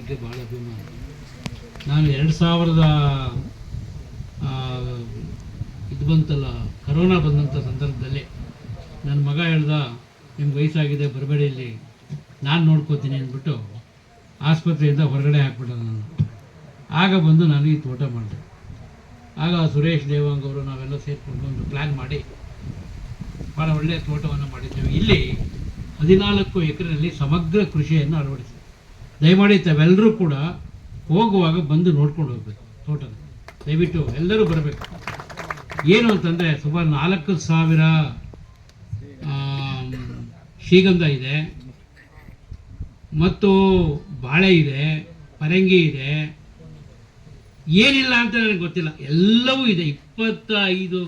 ಬಗ್ಗೆ ಭಾಳ ಅಭಿಮಾನ. ನಾನು ಎರಡು ಸಾವಿರದ ಇದು ಬಂತಲ್ಲ, ಕರೋನಾ ಬಂದಂಥ ಸಂದರ್ಭದಲ್ಲಿ ನನ್ನ ಮಗ ಹೇಳ್ದ, ನಿಮ್ಗೆ ವಯಸ್ಸಾಗಿದೆ, ಬರಬೇಡಿ ಇಲ್ಲಿ. ನಾನು ನೋಡ್ಕೋತೀನಿ ಅಂದ್ಬಿಟ್ಟು ಆಸ್ಪತ್ರೆಯಿಂದ ಹೊರಗಡೆ ಹಾಕ್ಬಿಟ್ಟ ನಾನು. ಆಗ ಬಂದು ನಾನು ಈ ತೋಟ ಮಾಡಿದೆ. ಆಗ ಸುರೇಶ್ ದೇವಾಂಗ್ ಅವರು ನಾವೆಲ್ಲ ಸೇರಿಕೊಂಡು ಒಂದು ಪ್ಲ್ಯಾನ್ ಮಾಡಿ ಭಾಳ ಒಳ್ಳೆಯ ತೋಟವನ್ನು ಮಾಡಿದ್ದೇವೆ. ಇಲ್ಲಿ ಹದಿನಾಲ್ಕು ಎಕರೆಯಲ್ಲಿ ಸಮಗ್ರ ಕೃಷಿಯನ್ನು ಅಳವಡಿಸಿ ದಯಮಾಡಿ ತಾವೆಲ್ಲರೂ ಕೂಡ ಹೋಗುವಾಗ ಬಂದು ನೋಡ್ಕೊಂಡು ಹೋಗ್ಬೇಕು, ತೋಟನ. ದಯವಿಟ್ಟು ಎಲ್ಲರೂ ಬರಬೇಕು. ಏನು ಅಂತಂದರೆ ಸುಮಾರು ನಾಲ್ಕು ಸಾವಿರ ಶ್ರೀಗಂಧ ಇದೆ. ಮತ್ತು ಬಾಳೆ ಇದೆ, ಪರಂಗಿ ಇದೆ. ಏನಿಲ್ಲ ಅಂತ ನನಗೆ ಗೊತ್ತಿಲ್ಲ. ಎಲ್ಲವೂ ಇದೆ. ಇಪ್ಪತ್ತೈದು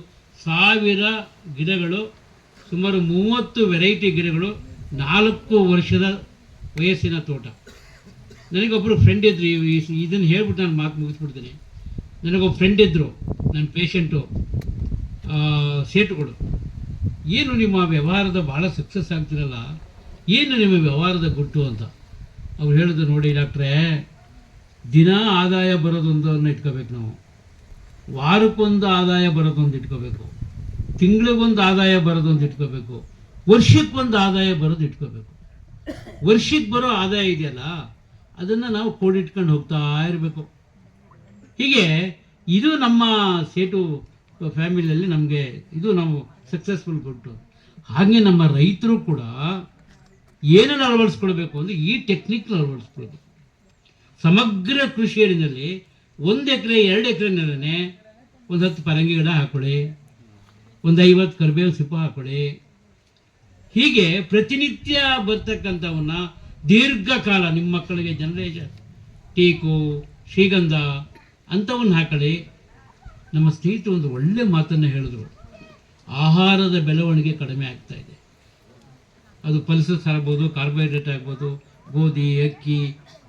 ಸಾವಿರ ಗಿಡಗಳು, ಸುಮಾರು ಮೂವತ್ತು ವೆರೈಟಿ ಗಿಡಗಳು, ನಾಲ್ಕು ವರ್ಷದ ವಯಸ್ಸಿನ ತೋಟ. ನನಗೊಬ್ಬರು ಫ್ರೆಂಡ್ ಇದ್ರು ಇದನ್ನು ಹೇಳ್ಬಿಟ್ಟು ನಾನು ಮಾತು ಮುಗಿಸ್ಬಿಡ್ತೀನಿ. ನನಗೊಬ್ಬ ಫ್ರೆಂಡ್ ಇದ್ದರು ನನ್ನ ಪೇಷಂಟು ಸೇಟುಗಳು. ಏನು ನಿಮ್ಮ ವ್ಯವಹಾರದ ಭಾಳ ಸಕ್ಸಸ್ ಆಗ್ತಿರಲ್ಲ, ಏನು ನಿಮ್ಮ ವ್ಯವಹಾರದ ಗುಟ್ಟು ಅಂತ? ಅವ್ರು ಹೇಳಿದ್ರು ನೋಡಿ ಡಾಕ್ಟ್ರೇ, ದಿನ ಆದಾಯ ಬರೋದೊಂದನ್ನು ಇಟ್ಕೋಬೇಕು ನಾವು. ವಾರಕ್ಕೊಂದು ಆದಾಯ ಬರೋದೊಂದು ಇಟ್ಕೋಬೇಕು. ತಿಂಗಳಿಗೊಂದು ಆದಾಯ ಬರೋದೊಂದು ಇಟ್ಕೋಬೇಕು. ವರ್ಷಕ್ಕೊಂದು ಆದಾಯ ಬರೋದು ಇಟ್ಕೋಬೇಕು. ವರ್ಷಕ್ಕೆ ಬರೋ ಆದಾಯ ಇದೆಯಲ್ಲ? ಅದನ್ನು ನಾವು ಕೂಡಿಟ್ಕೊಂಡು ಹೋಗ್ತಾ ಇರಬೇಕು. ಹೀಗೆ ಇದು ನಮ್ಮ ಸೇಟು ಫ್ಯಾಮಿಲಿಯಲ್ಲಿ ನಮಗೆ ಇದು ನಾವು ಸಕ್ಸಸ್ಫುಲ್ ಕೊಟ್ಟು ಹಾಗೆ ನಮ್ಮ ರೈತರು ಕೂಡ ಏನನ್ನು ಅಳವಡಿಸ್ಕೊಳ್ಬೇಕು ಅಂದರೆ ಈ ಟೆಕ್ನಿಕ್ನ ಅಳವಡಿಸ್ಕೊಳ್ಬೇಕು. ಸಮಗ್ರ ಕೃಷಿಯಲ್ಲಿ ಒಂದು ಎಕರೆ, ಎರಡು ಎಕರೆ ನೆಲನೆ ಒಂದು ಹತ್ತು ಪರಂಗಿ ಗಿಡ ಹಾಕೊಳ್ಳಿ ಒಂದು ಐವತ್ತು ಕರಿಬೇವು ಸಿಪ್ಪ ಹಾಕೊಳ್ಳಿ ಹೀಗೆ ಪ್ರತಿನಿತ್ಯ ಬರ್ತಕ್ಕಂಥವನ್ನ ದೀರ್ಘಕಾಲ ನಿಮ್ಮ ಮಕ್ಕಳಿಗೆ ಜನರೇಷನ್ ಟೀಕು, ಶ್ರೀಗಂಧ ಅಂಥವನ್ನ ಹಾಕಳಿ ನಮ್ಮ ಸ್ನೇಹಿತರು ಒಂದು ಒಳ್ಳೆ ಮಾತನ್ನು ಹೇಳಿದ್ರು. ಆಹಾರದ ಬೆಳವಣಿಗೆ ಕಡಿಮೆ ಆಗ್ತಾ ಇದೆ. ಅದು ಪಲ್ಸಸ್ ಆಗ್ಬೋದು ಕಾರ್ಬೋಹೈಡ್ರೇಟ್ ಆಗ್ಬೋದು, ಗೋಧಿ, ಅಕ್ಕಿ,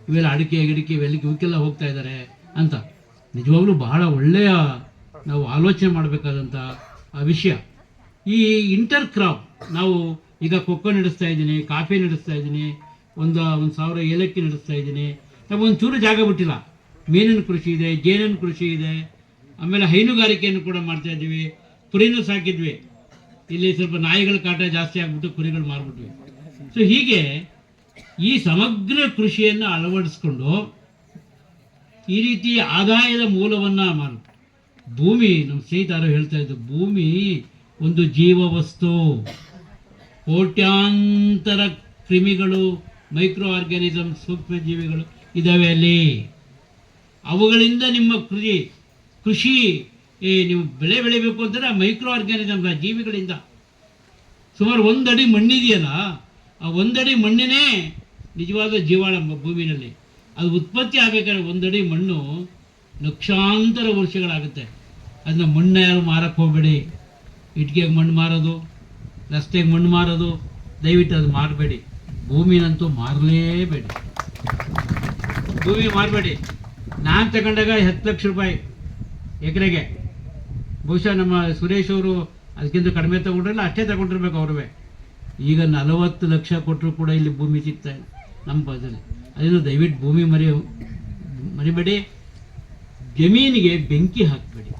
ಇವೆಲ್ಲ ಅಡಿಕೆ, ಗಿಡಿಕೆ, ಇವೆಲ್ಲ ಇವಕ್ಕೆಲ್ಲ ಹೋಗ್ತಾ ಇದ್ದಾರೆ ಅಂತ. ನಿಜವಾಗ್ಲೂ ಬಹಳ ಒಳ್ಳೆಯ ನಾವು ಆಲೋಚನೆ ಮಾಡಬೇಕಾದಂಥ ವಿಷಯ. ಈ ಇಂಟರ್ ಕ್ರಾಪ್ ನಾವು ಈಗ ಕೊಕ್ಕೋ ನಡೆಸ್ತಾ ಇದ್ದೀನಿ ಕಾಫಿ ನಡೆಸ್ತಾ ಇದ್ದೀನಿ ಒಂದು ಒಂದು ಸಾವಿರ ಏಲಕ್ಕಿ ನಡೆಸ್ತಾ ಇದ್ದೀನಿ. ಒಂದು ಚೂರು ಜಾಗ ಬಿಟ್ಟಿಲ್ಲ. ಮೀನಿನ ಕೃಷಿ ಇದೆ, ಜೇನಿನ ಕೃಷಿ ಇದೆ. ಆಮೇಲೆ ಹೈನುಗಾರಿಕೆಯನ್ನು ಕೂಡ ಮಾಡ್ತಾ ಇದ್ದೀವಿ. ಕುರಿನೂ ಸಾಕಿದ್ವಿ. ಇಲ್ಲಿ ಸ್ವಲ್ಪ ನಾಯಿಗಳ ಕಾಟ ಜಾಸ್ತಿ ಆಗಿಬಿಟ್ಟು ಕುರಿಗಳು ಮಾರ್ಬಿಟ್ವಿ. ಸೊ ಹೀಗೆ ಈ ಸಮಗ್ರ ಕೃಷಿಯನ್ನು ಅಳವಡಿಸ್ಕೊಂಡು ಈ ರೀತಿ ಆದಾಯದ ಮೂಲವನ್ನು ಮಾರು ಭೂಮಿ ನಮ್ಮ ಸ್ನೇಹಿತರು ಹೇಳ್ತಾ ಇದ್ದು ಭೂಮಿ ಒಂದು ಜೀವ ವಸ್ತು ಕೋಟ್ಯಾಂತರ ಕ್ರಿಮಿಗಳು ಮೈಕ್ರೋ ಆರ್ಗ್ಯಾನಿಸಮ್ ಸೂಕ್ಷ್ಮ ಜೀವಿಗಳು ಇದ್ದಾವೆ ಅಲ್ಲಿ. ಅವುಗಳಿಂದ ನಿಮ್ಮ ಕೃಷಿ ಕೃಷಿ ನೀವು ಬೆಳೆ ಬೆಳಿಬೇಕು ಅಂದರೆ ಆ ಮೈಕ್ರೋ ಆರ್ಗ್ಯಾನಿಸಮ್ ಜೀವಿಗಳಿಂದ. ಸುಮಾರು ಒಂದಡಿ ಮಣ್ಣಿದೆಯಲ್ಲ, ಆ ಒಂದಡಿ ಮಣ್ಣಿನೇ ನಿಜವಾದ ಜೀವಾಳ ಭೂಮಿನಲ್ಲಿ. ಅದು ಉತ್ಪತ್ತಿ ಆಗಬೇಕಾದ್ರೆ ಒಂದಡಿ ಮಣ್ಣು ಲಕ್ಷಾಂತರ ವರ್ಷಗಳಾಗುತ್ತೆ. ಅದನ್ನ ಮಣ್ಣು ಯಾರು ಮಾರಕ್ಕೆ ಹೋಗಬೇಡಿ. ಇಟ್ಗೆಗೆ ಮಣ್ಣು ಮಾರೋದು, ರಸ್ತೆಗೆ ಮಣ್ಣು ಮಾರೋದು, ದಯವಿಟ್ಟು ಅದು ಮಾರಬೇಡಿ. ಭೂಮಿನಂತೂ ಮಾರಲೇಬೇಡಿ. ಭೂಮಿ ಮಾರಬೇಡಿ. ನಾನು ತಗೊಂಡಾಗ ಹತ್ತು ಲಕ್ಷ ರೂಪಾಯಿ ಎಕರೆಗೆ. ಬಹುಶಃ ನಮ್ಮ ಸುರೇಶ್ ಅವರು ಅದಕ್ಕಿಂತ ಕಡಿಮೆ ತಗೊಂಡ್ರಲ್ಲ ಅಷ್ಟೇ ತಗೊಂಡಿರ್ಬೇಕು ಅವ್ರವೇ. ಈಗ ನಲವತ್ತು ಲಕ್ಷ ಕೊಟ್ಟರು ಕೂಡ ಇಲ್ಲಿ ಭೂಮಿ ಸಿಗ್ತಾ ನಮ್ಮ ಬದಲು ಅದನ್ನು ದಯವಿಟ್ಟು ಭೂಮಿ ಮರಿ ಮರಿಬೇಡಿ. ಜಮೀನಿಗೆ ಬೆಂಕಿ ಹಾಕಬೇಡಿ.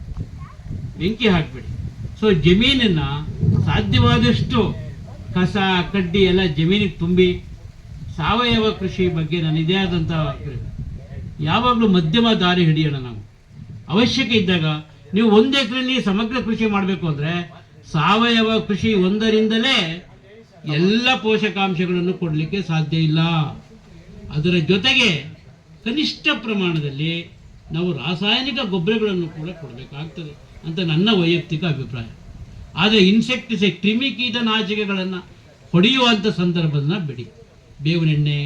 ಬೆಂಕಿ ಹಾಕಬೇಡಿ. ಸೊ ಜಮೀನನ್ನು ಸಾಧ್ಯವಾದಷ್ಟು ಕಸ, ಕಡ್ಡಿ ಎಲ್ಲ ಜಮೀನಿಗೆ ತುಂಬಿ ಸಾವಯವ ಕೃಷಿ ಬಗ್ಗೆ ನನ್ನದೇ ಆದಂಥ ಯಾವಾಗಲೂ ಮಧ್ಯಮ ದಾರಿ ಹಿಡಿಯೋಣ ನಾವು. ಅವಶ್ಯಕ ಇದ್ದಾಗ ನೀವು ಒಂದು ಎಕರೆಯಲ್ಲಿ ಸಮಗ್ರ ಕೃಷಿ ಮಾಡಬೇಕು ಅಂದರೆ ಸಾವಯವ ಕೃಷಿ ಒಂದರಿಂದಲೇ ಎಲ್ಲ ಪೋಷಕಾಂಶಗಳನ್ನು ಕೊಡಲಿಕ್ಕೆ ಸಾಧ್ಯ ಇಲ್ಲ. ಅದರ ಜೊತೆಗೆ ಕನಿಷ್ಠ ಪ್ರಮಾಣದಲ್ಲಿ ನಾವು ರಾಸಾಯನಿಕ ಗೊಬ್ಬರಗಳನ್ನು ಕೂಡ ಕೊಡಬೇಕಾಗ್ತದೆ ಅಂತ ನನ್ನ ವೈಯಕ್ತಿಕ ಅಭಿಪ್ರಾಯ. ಆದರೆ ಇನ್ಸೆಕ್ಟಿಸೈಡ್ ಕ್ರಿಮಿ ಕೀಟನಾಶಕಗಳನ್ನು ಹೊಡೆಯುವಂಥ ಸಂದರ್ಭದನ್ನ ಬಿಡಿ. ಬೇವಿನೆಣ್ಣೆ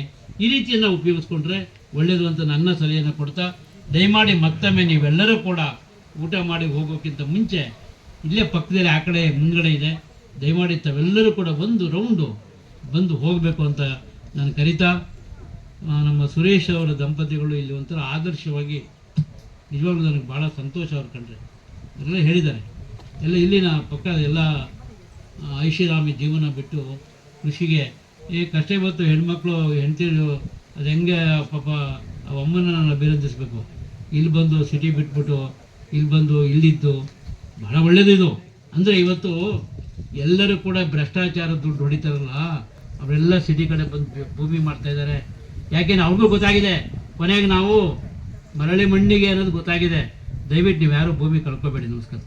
ಈ ರೀತಿಯನ್ನು ಉಪಯೋಗಿಸ್ಕೊಂಡ್ರೆ ಒಳ್ಳೆಯದು ಅಂತ ನನ್ನ ಸಲಹೆಯನ್ನು ಕೊಡ್ತಾ, ದಯಮಾಡಿ ಮತ್ತೊಮ್ಮೆ ನೀವೆಲ್ಲರೂ ಕೂಡ ಊಟ ಮಾಡಿ ಹೋಗೋಕ್ಕಿಂತ ಮುಂಚೆ ಇಲ್ಲೇ ಪಕ್ಕದಲ್ಲಿ ಆ ಕಡೆ ಮುಂದ್ಗಡೆ ಇದೆ. ದಯಮಾಡಿ ತಾವೆಲ್ಲರೂ ಕೂಡ ಒಂದು ರೌಂಡು ಬಂದು ಹೋಗಬೇಕು ಅಂತ ನಾನು ಕರಿತಾ ನಮ್ಮ ಸುರೇಶ್ ಅವರ ದಂಪತಿಗಳು ಇಲ್ಲಿ ಒಂಥರ ಆದರ್ಶವಾಗಿ ನಿಜವಾಗ್ಲೂ ನನಗೆ ಭಾಳ ಸಂತೋಷ ಅವ್ರು ಕಂಡ್ರೆ. ಎಲ್ಲ ಹೇಳಿದ್ದಾರೆ. ಎಲ್ಲ ಇಲ್ಲಿನ ಪಕ್ಕ ಎಲ್ಲ ಐಷಿರಾಮಿ ಜೀವನ ಬಿಟ್ಟು ಕೃಷಿಗೆ. ಈ ಕಷ್ಟ ಇವತ್ತು ಹೆಣ್ಮಕ್ಳು, ಹೆಂಡ್ತಿರು, ಅದು ಹೆಂಗೆ ಪಾಪ ಅಮ್ಮನ ನಾನು ಅಭಿನಂದಿಸಬೇಕು. ಇಲ್ಲಿ ಬಂದು ಸಿಟಿ ಬಿಟ್ಬಿಟ್ಟು, ಇಲ್ಲಿ ಬಂದು ಇಲ್ಲಿದ್ದು, ಬಹಳ ಒಳ್ಳೇದು ಇದು. ಅಂದರೆ ಇವತ್ತು ಎಲ್ಲರೂ ಕೂಡ ಭ್ರಷ್ಟಾಚಾರ ದುಡ್ಡು ಹೊಡಿತಾರಲ್ಲ, ಅವರೆಲ್ಲ ಸಿಟಿ ಕಡೆ ಬಂದು ಭೂಮಿ ಮಾಡ್ತಾ ಇದ್ದಾರೆ. ಯಾಕೆಂದ್ರೆ ಅವ್ರಿಗೂ ಗೊತ್ತಾಗಿದೆ? ಕೊನೆಗೆ ನಾವು ಮರಳಿ ಮಣ್ಣಿಗೆ ಅನ್ನೋದು ಗೊತ್ತಾಗಿದೆ. ದಯವಿಟ್ಟು ನೀವು ಯಾರು ಭೂಮಿ ಕಳ್ಕೊಬೇಡಿ, ನಮಸ್ಕಾರ.